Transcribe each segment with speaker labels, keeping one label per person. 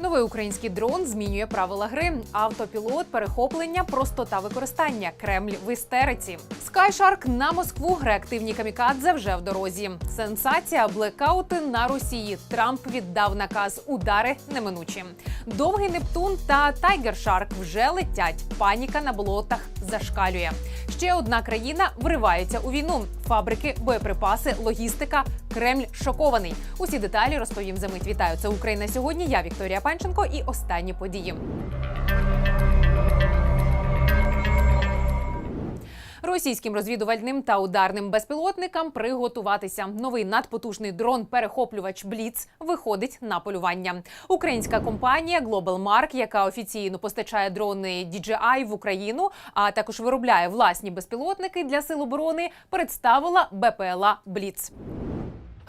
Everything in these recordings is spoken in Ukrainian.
Speaker 1: Новий український дрон змінює правила гри. Автопілот, перехоплення, простота використання. Кремль в істериці. Скайшарк на Москву. Реактивні камікадзе вже в дорозі. Сенсація, блекаути на Росії. Трамп віддав наказ. Удари неминучі. Довгий Нептун та Тайгер Шарк вже летять. Паніка на болотах зашкалює. Ще одна країна вривається у війну. Фабрики, боєприпаси, логістика. Кремль шокований. Усі деталі розповім за мить. Вітаю. Це Україна сьогодні. Я Вікторія Панченко і останні події. Російським розвідувальним та ударним безпілотникам приготуватися. Новий надпотужний дрон-перехоплювач Бліц виходить на полювання. Українська компанія Global Mark, яка офіційно постачає дрони DJI в Україну, а також виробляє власні безпілотники для сил оборони, представила БПЛА Бліц.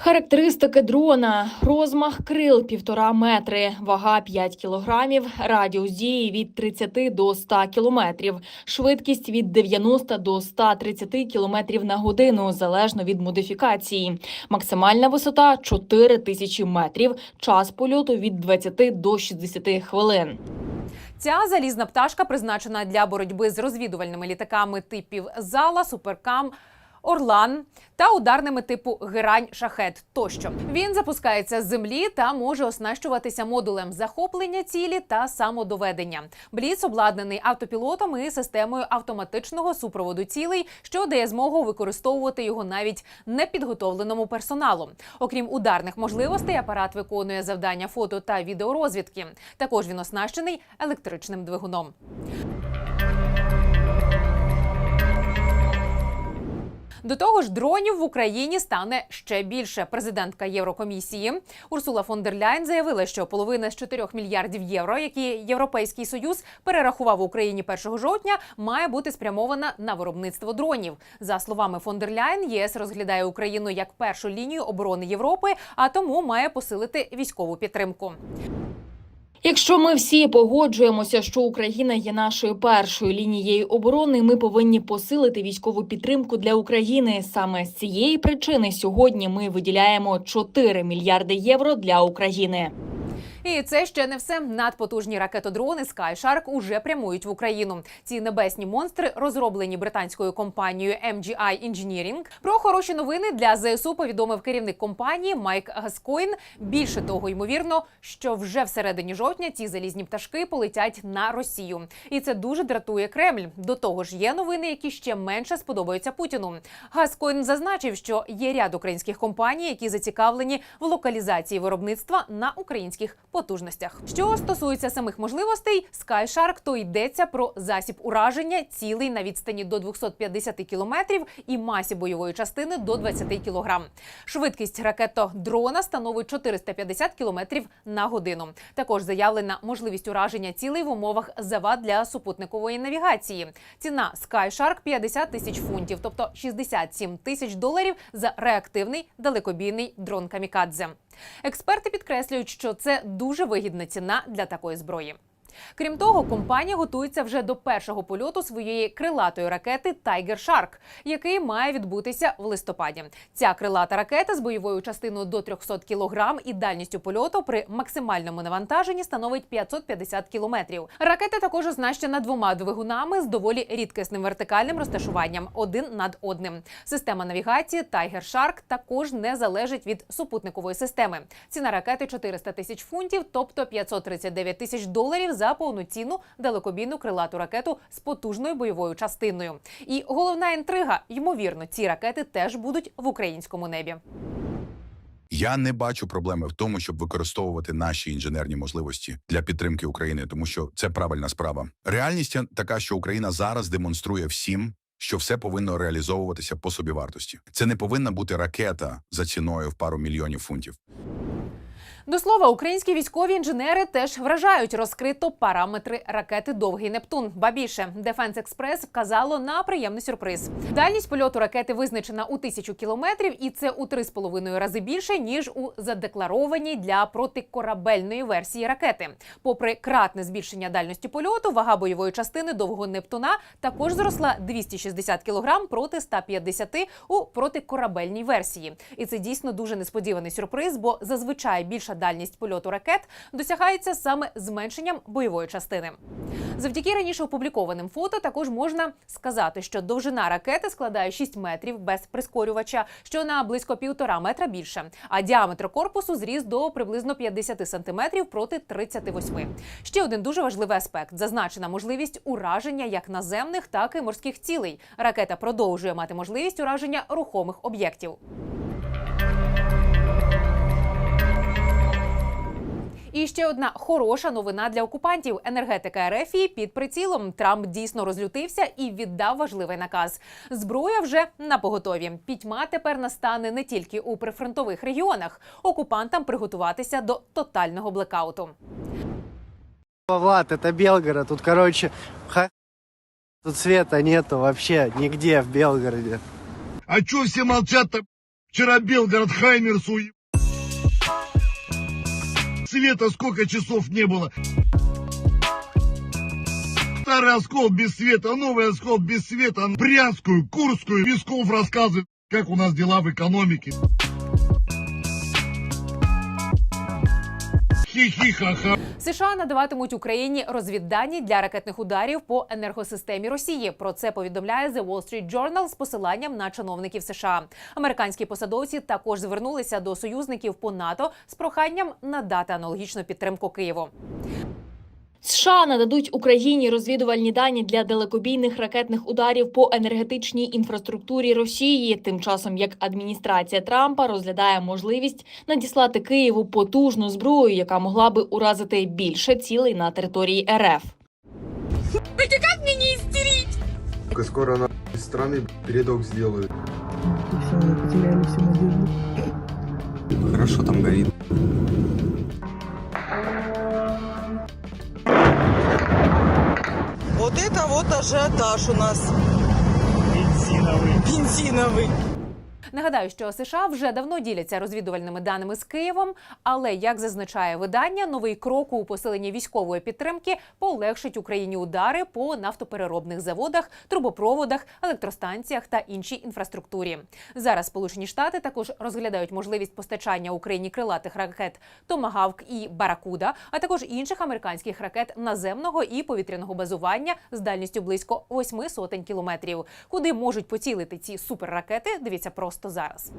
Speaker 2: Характеристики дрона: розмах крил півтора метри, вага 5 кілограмів, радіус дії від 30 до 100 кілометрів, швидкість від 90 до 130 кілометрів на годину, залежно від модифікації. Максимальна висота 4 тисячі метрів, час польоту від 20 до 60 хвилин.
Speaker 1: Ця залізна пташка призначена для боротьби з розвідувальними літаками типів Зала, Суперкам. Орлан та ударними типу Герань Шахет тощо він запускається з землі та може оснащуватися модулем захоплення цілі та самодоведення. Бліц обладнаний автопілотом і системою автоматичного супроводу цілей, що дає змогу використовувати його навіть непідготовленому персоналу. Окрім ударних можливостей, апарат виконує завдання фото та відеорозвідки. Також він оснащений електричним двигуном. До того ж, дронів в Україні стане ще більше. Президентка Єврокомісії Урсула фон дер Ляйн заявила, що половина з 4 мільярдів євро, які Європейський союз перерахував Україні 1 жовтня, має бути спрямована на виробництво дронів. За словами фон дер Ляйн, ЄС розглядає Україну як першу лінію оборони Європи, а тому має посилити військову підтримку.
Speaker 2: Якщо ми всі погоджуємося, що Україна є нашою першою лінією оборони, ми повинні посилити військову підтримку для України. Саме з цієї причини сьогодні ми виділяємо 4 мільярди євро для України.
Speaker 1: І це ще не все. Надпотужні ракетодрони Sky Shark уже прямують в Україну. Ці небесні монстри розроблені британською компанією MGI Engineering. Про хороші новини для ЗСУ повідомив керівник компанії Майк Гаскоін. Більше того, ймовірно, що вже всередині жовтня ці залізні пташки полетять на Росію, і це дуже дратує Кремль. До того ж, є новини, які ще менше сподобаються Путіну. Гаскоін зазначив, що є ряд українських компаній, які зацікавлені в локалізації виробництва на українських потужностях. Що стосується самих можливостей, Sky Shark, то йдеться про засіб ураження, цілий на відстані до 250 кілометрів і масі бойової частини до 20 кілограм. Швидкість ракето-дрона становить 450 кілометрів на годину. Також заявлена можливість ураження цілей в умовах завад для супутникової навігації. Ціна Sky Shark – 50 тисяч фунтів, тобто 67 тисяч доларів за реактивний далекобійний дрон Камікадзе. Експерти підкреслюють, що це дуже вигідна ціна для такої зброї. Крім того, компанія готується вже до першого польоту своєї крилатої ракети Tiger Shark, який має відбутися в листопаді. Ця крилата ракета з бойовою частиною до 300 кг і дальністю польоту при максимальному навантаженні становить 550 кілометрів. Ракета також оснащена двома двигунами з доволі рідкісним вертикальним розташуванням один над одним. Система навігації Tiger Shark також не залежить від супутникової системи. Ціна ракети 400 тисяч фунтів, тобто 539 тисяч доларів за повноцінну далекобійну крилату ракету з потужною бойовою частиною. І головна інтрига: ймовірно, ці ракети теж будуть в українському небі.
Speaker 3: Я не бачу проблеми в тому, щоб використовувати наші інженерні можливості для підтримки України, тому що це правильна справа. Реальність така, що Україна зараз демонструє всім, що все повинно реалізовуватися по собівартості. Це не повинна бути ракета за ціною в пару мільйонів фунтів.
Speaker 1: До слова, українські військові інженери теж вражають розкрито параметри ракети Довгий Нептун. Ба більше Дефенс Експрес вказало на приємний сюрприз. Дальність польоту ракети визначена у тисячу кілометрів, і це у три з половиною рази більше ніж у задекларованій для протикорабельної версії ракети. Попри кратне збільшення дальності польоту, вага бойової частини довгого Нептуна також зросла 260 кілограм проти 150 у протикорабельній версії. І це дійсно дуже несподіваний сюрприз, бо зазвичай більша дальність польоту ракет досягається саме зменшенням бойової частини. Завдяки раніше опублікованим фото також можна сказати, що довжина ракети складає 6 метрів без прискорювача, що на близько півтора метра більше, а діаметр корпусу зріс до приблизно 50 сантиметрів проти 38. Ще один дуже важливий аспект: зазначена можливість ураження як наземних, так і морських цілей. Ракета продовжує мати можливість ураження рухомих об'єктів. І ще одна хороша новина для окупантів. Енергетика РФ під прицілом. Трамп дійсно розлютився і віддав важливий наказ. Зброя вже на поготові. Пітьма тепер настане не тільки у прифронтових регіонах. Окупантам приготуватися до тотального блекауту.
Speaker 4: Влад, это Белгород. Тут, короче, ха... Тут света нету вообще нигде в Белгороде.
Speaker 5: А чё все молчат-то? Вчера Белгород Хаймерс уеб... Света сколько часов не было? Старый оскол без света, новый оскол без света. Брянскую, Курскую, Песков рассказывает, как у нас дела в экономике. Хи-хи-ха-ха.
Speaker 1: США надаватимуть Україні розвіддані для ракетних ударів по енергосистемі Росії. Про це повідомляє The Wall Street Journal з посиланням на чиновників США. Американські посадовці також звернулися до союзників по НАТО з проханням надати аналогічну підтримку Києву.
Speaker 2: США нададуть Україні розвідувальні дані для далекобійних ракетних ударів по енергетичній інфраструктурі Росії. Тим часом як адміністрація Трампа розглядає можливість надіслати Києву потужну зброю, яка могла би уразити більше цілей на території РФ.
Speaker 6: Только скоро она из страны передок сделают.
Speaker 7: Хорошо там горит.
Speaker 8: это вот ажиотаж у нас. Бензиновый. Бензиновый.
Speaker 1: Нагадаю, що США вже давно діляться розвідувальними даними з Києвом, але як зазначає видання, новий крок у посиленні військової підтримки полегшить Україні удари по нафтопереробних заводах, трубопроводах, електростанціях та іншій інфраструктурі. Зараз Сполучені Штати також розглядають можливість постачання Україні крилатих ракет Томагавк і Баракуда, а також інших американських ракет наземного і повітряного базування з дальністю близько восьми сотень кілометрів. Куди можуть поцілити ці суперракети? Дивіться просто зараз.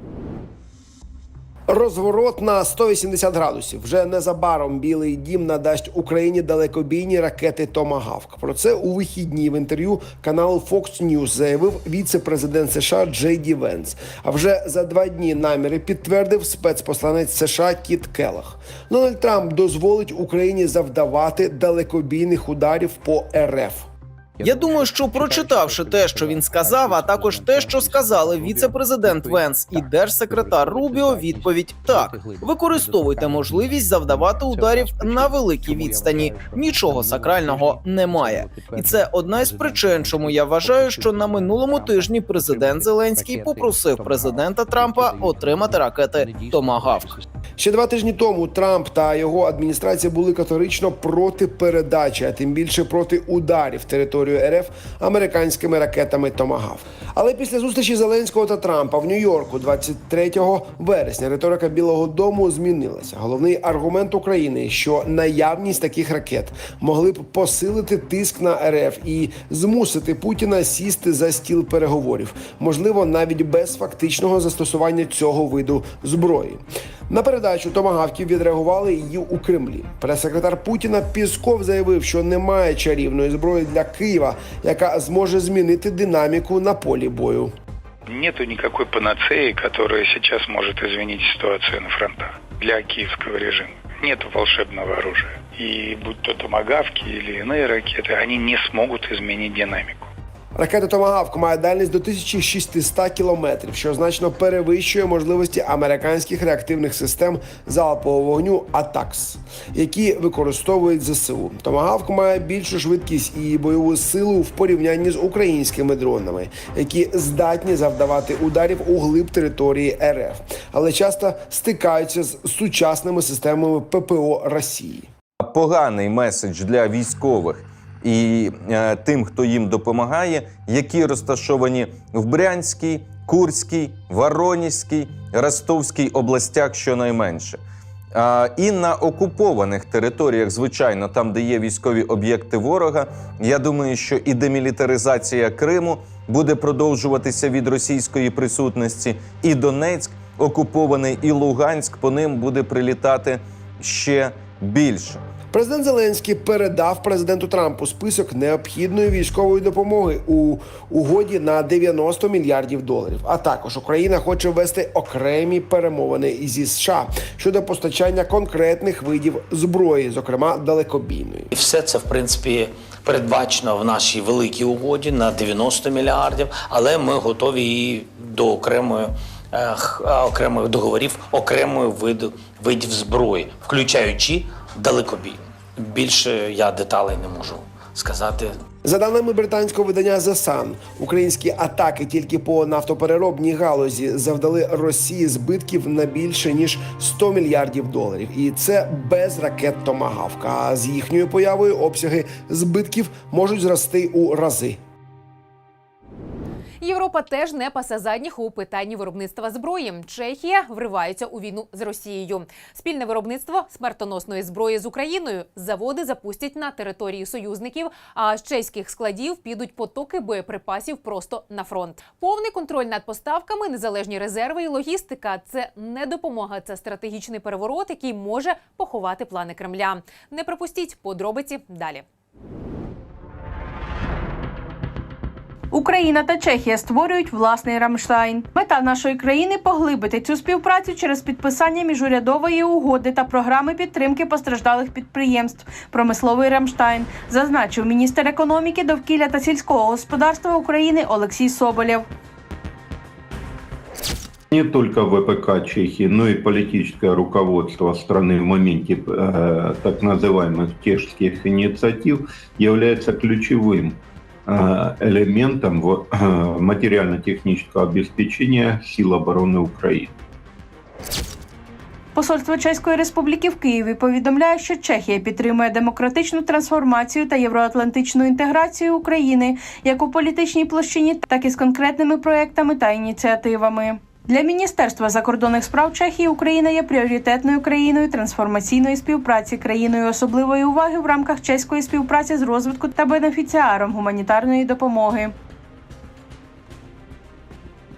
Speaker 9: Розворот на 180 градусів. Вже незабаром Білий Дім надасть Україні далекобійні ракети Томагавк. Про це у вихідні в інтерв'ю каналу Fox News заявив віце-президент США Джей Ді Венс. А вже за два дні наміри підтвердив спецпосланець США Кіт Келах. Дональд Трамп дозволить Україні завдавати далекобійних ударів по РФ.
Speaker 10: Я думаю, що прочитавши те, що він сказав, а також те, що сказали віце-президент Венс і держсекретар Рубіо, відповідь так: використовуйте можливість завдавати ударів на великій відстані. Нічого сакрального немає, і це одна із причин, чому я вважаю, що на минулому тижні президент Зеленський попросив президента Трампа отримати ракети Томагавк.
Speaker 9: Ще два тижні тому Трамп та його адміністрація були категорично проти передачі, а тим більше проти ударів територію РФ американськими ракетами Томагав. Але після зустрічі Зеленського та Трампа в Нью-Йорку 23 вересня риторика Білого Дому змінилася. Головний аргумент України, що наявність таких ракет могли б посилити тиск на РФ і змусити Путіна сісти за стіл переговорів, можливо, навіть без фактичного застосування цього виду зброї. На передачу томагавків відреагували її у Кремлі. Прес-секретар Путіна Пісков заявив, що немає чарівної зброї для Києва, яка зможе змінити динаміку на полі бою.
Speaker 11: Нету никакой панацеи, которая сейчас может изменить ситуацию на фронтах для киевского режима. Нету волшебного оружия. И будь то томагавки или иные ракеты, они не смогут изменить динамику.
Speaker 9: Ракета Томагавк має дальність до 1600 кілометрів, що значно перевищує можливості американських реактивних систем залпового вогню АТАКС, які використовують ЗСУ. Томагавк має більшу швидкість і бойову силу в порівнянні з українськими дронами, які здатні завдавати ударів у глиб території РФ, але часто стикаються з сучасними системами ППО Росії.
Speaker 7: Поганий меседж для військових і е, тим, хто їм допомагає, які розташовані в Брянській, Курській, Воронізькій, Ростовській областях щонайменше. І на окупованих територіях, звичайно, там, де є військові об'єкти ворога, я думаю, що і демілітаризація Криму буде продовжуватися від російської присутності, і Донецьк окупований, і Луганськ по ним буде прилітати ще більше.
Speaker 9: Президент Зеленський передав президенту Трампу список необхідної військової допомоги у угоді на 90 мільярдів доларів. А також Україна хоче ввести окремі перемовини зі США щодо постачання конкретних видів зброї, зокрема далекобійної.
Speaker 12: І все це в принципі передбачено в нашій великій угоді на 90 мільярдів, але ми готові і до окремої. е, окремих договорів окремої виду видів зброї, включаючи далекобій. Більше я деталей не можу сказати.
Speaker 9: За даними британського видання The Sun, українські атаки тільки по нафтопереробній галузі завдали Росії збитків на більше ніж 100 мільярдів доларів, і це без ракет Томагавка. А з їхньою появою обсяги збитків можуть зрости у рази.
Speaker 1: Європа теж не пасе задніх у питанні виробництва зброї. Чехія вривається у війну з Росією. Спільне виробництво смертоносної зброї з Україною. Заводи запустять на території союзників. А з чеських складів підуть потоки боєприпасів просто на фронт. Повний контроль над поставками, незалежні резерви і логістика це не допомога. Це стратегічний переворот, який може поховати плани Кремля. Не пропустіть подробиці далі.
Speaker 13: Україна та Чехія створюють власний Рамштайн. Мета нашої країни поглибити цю співпрацю через підписання міжурядової угоди та програми підтримки постраждалих підприємств. Промисловий Рамштайн зазначив міністр економіки, довкілля та сільського господарства України Олексій Соболєв.
Speaker 5: Не только ВПК Чехии, но и политическое руководство страны в моменте э, так называемых чешских инициатив является ключевым э, элементом в, э, материально-технического обеспечения сил обороны Украины.
Speaker 13: Посольство Чеської Республіки в Києві повідомляє, що Чехія підтримує демократичну трансформацію та євроатлантичну інтеграцію України як у політичній площині, так і з конкретними проектами та ініціативами. Для Міністерства закордонних справ Чехії Україна є пріоритетною країною трансформаційної співпраці, країною особливої уваги в рамках чеської співпраці з розвитку та бенефіціаром гуманітарної допомоги.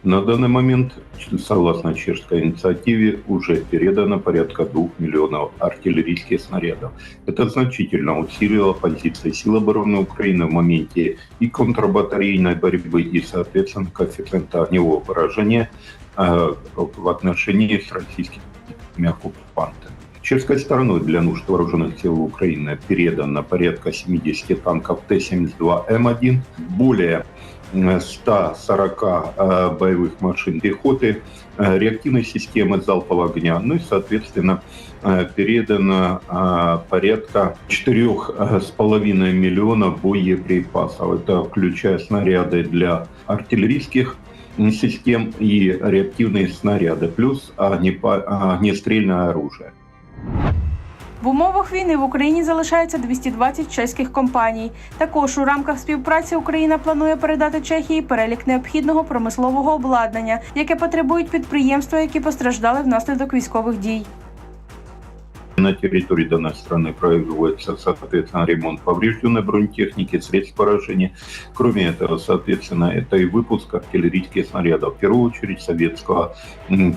Speaker 5: На данный момент, согласно чешской инициативе, уже передано порядка 2 миллионов артиллерийских снарядов. Это значительно усилило позиции сил обороны Украины в моменте и контрбатарейной борьбы, и, соответственно, коэффициента огневого поражения э, в отношении с российскими оккупантами. Чешской стороной для нужд вооруженных сил Украины передано порядка 70 танков Т-72М1, более 140 э, боевых машин пехоты, э, реактивной системы залпового огня, ну и, соответственно, э, передано э, порядка 4,5 миллионов боеприпасов. Это включая снаряды для артиллерийских систем и реактивные снаряды, плюс огнестрельное оружие.
Speaker 13: В умовах війни в Україні залишається 220 чеських компаній. Також у рамках співпраці Україна планує передати Чехії перелік необхідного промислового обладнання, яке потребують підприємства, які постраждали внаслідок військових дій.
Speaker 5: На территории данной страны производится, соответственно, ремонт поврежденной бронетехники, средств поражения. Кроме этого, соответственно, это и выпуск артиллерийских снарядов, в первую очередь советского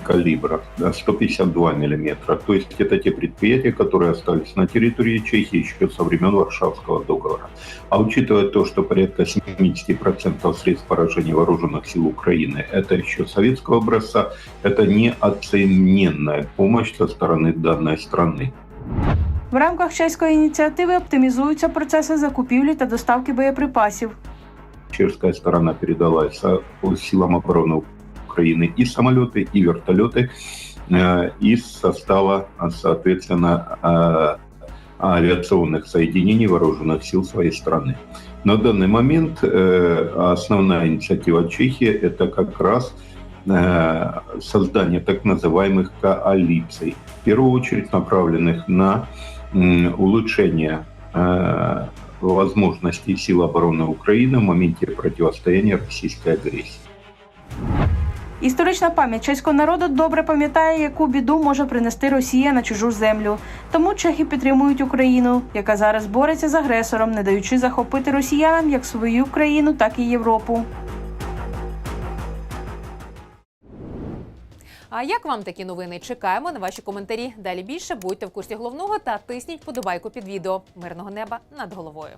Speaker 5: калибра, да, 152 миллиметра. То есть это те предприятия, которые остались на территории Чехии еще со времен Варшавского договора. А учитывая то, что порядка 70% средств поражения вооруженных сил Украины это еще советского образца, это неоцененная помощь со стороны данной страны.
Speaker 13: В рамках чеської ініціативи оптимізуються процеси закупівлі та доставки боєприпасів.
Speaker 5: Чешская сторона передала со- силам обороны Украины и самолеты, и вертолеты э, из состава, а, соответственно, э, авиационных соединений вооруженных сил своей страны. На данный момент э, основная инициатива Чехии – это как раз э, создание так называемых коалиций, в первую очередь направленных на м, улучшение э, возможностей сил обороны Украины в моменте противостояния российской агрессии.
Speaker 13: Історична пам'ять чеського народу добре пам'ятає, яку біду може принести Росія на чужу землю. Тому чехи підтримують Україну, яка зараз бореться з агресором, не даючи захопити росіянам як свою країну, так і Європу.
Speaker 1: А як вам такі новини? Чекаємо на ваші коментарі. Далі більше будьте в курсі головного та тисніть подобайку під відео. Мирного неба над головою.